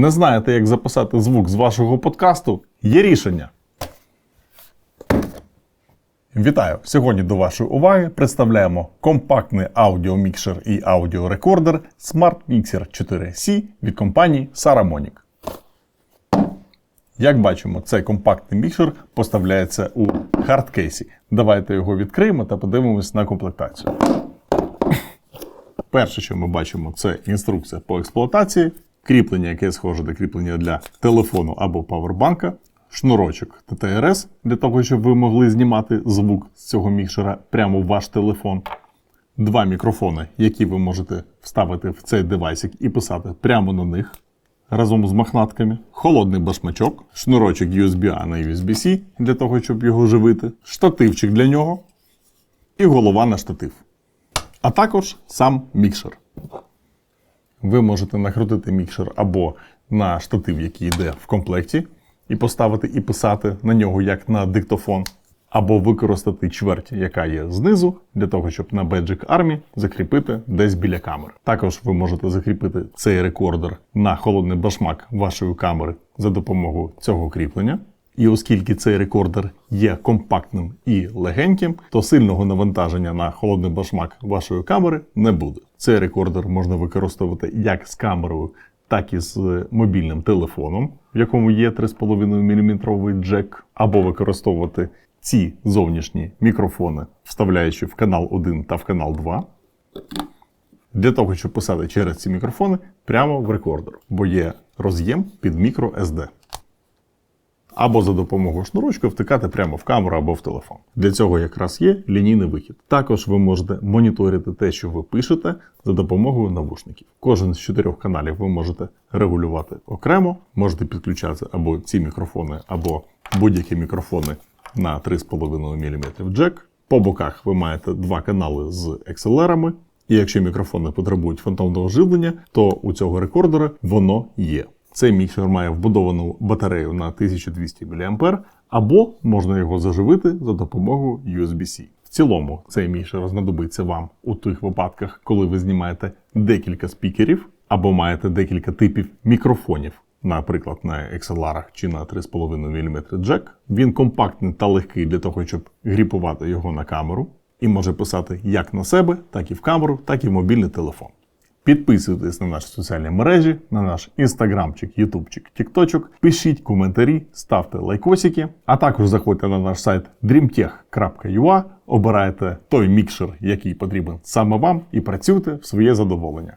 Не знаєте, як записати звук з вашого подкасту? Є рішення. Вітаю! Сьогодні до вашої уваги представляємо компактний аудіомікшер і аудіорекордер Smart Mixer 4C від компанії Saramonic. Як бачимо, цей компактний мікшер поставляється у хардкейсі. Давайте його відкриємо та подивимось на комплектацію. Перше, що ми бачимо, це інструкція по експлуатації, кріплення, яке схоже до кріплення для телефону або павербанка, шнурочок ТТРС для того, щоб ви могли знімати звук з цього мікшера прямо в ваш телефон. Два мікрофони, які ви можете вставити в цей девайсик і писати прямо на них разом з махнатками, холодний башмачок, шнурочок USB-A на USB-C для того, щоб його живити, штативчик для нього і голова на штатив а також сам мікшер. Ви можете накрутити мікшер або на штатив, який йде в комплекті, і поставити і писати на нього як на диктофон, або використати чверть, яка є знизу, для того, щоб на Magic Army закріпити десь біля камери. Також ви можете закріпити цей рекордер на холодний башмак вашої камери за допомогою цього кріплення. І оскільки цей рекордер є компактним і легеньким, то сильного навантаження на холодний башмак вашої камери не буде. Цей рекордер можна використовувати як з камерою, так і з мобільним телефоном, в якому є 3,5 мм джек, або використовувати ці зовнішні мікрофони, вставляючи в канал 1 та в канал 2. Для того, щоб писати через ці мікрофони прямо в рекордер, бо є роз'єм під microSD або за допомогою шнурочка втикати прямо в камеру або в телефон. Для цього якраз є лінійний вихід. Також ви можете моніторити те, що ви пишете, за допомогою навушників. Кожен з чотирьох каналів ви можете регулювати окремо, можете підключати або ці мікрофони, або будь-які мікрофони на 3,5 мм джек. По боках ви маєте два канали з XLR-ами. І якщо мікрофони потребують фантомного живлення, то у цього рекордера воно є. Цей мікшер має вбудовану батарею на 1200 мА, або можна його заживити за допомогою USB-C. В цілому цей мікшер знадобиться вам у тих випадках, коли ви знімаєте декілька спікерів, або маєте декілька типів мікрофонів, наприклад, на XLR чи на 3,5 мм джек. Він компактний та легкий для того, щоб гріпувати його на камеру, і може писати як на себе, так і в камеру, так і в мобільний телефон. Підписуйтесь на наші соціальні мережі, на наш інстаграмчик, ютубчик, тікточок, пишіть коментарі, ставте лайкосики, а також заходьте на наш сайт dreamtech.ua, обирайте той мікшер, який потрібен саме вам, і працюйте в своє задоволення.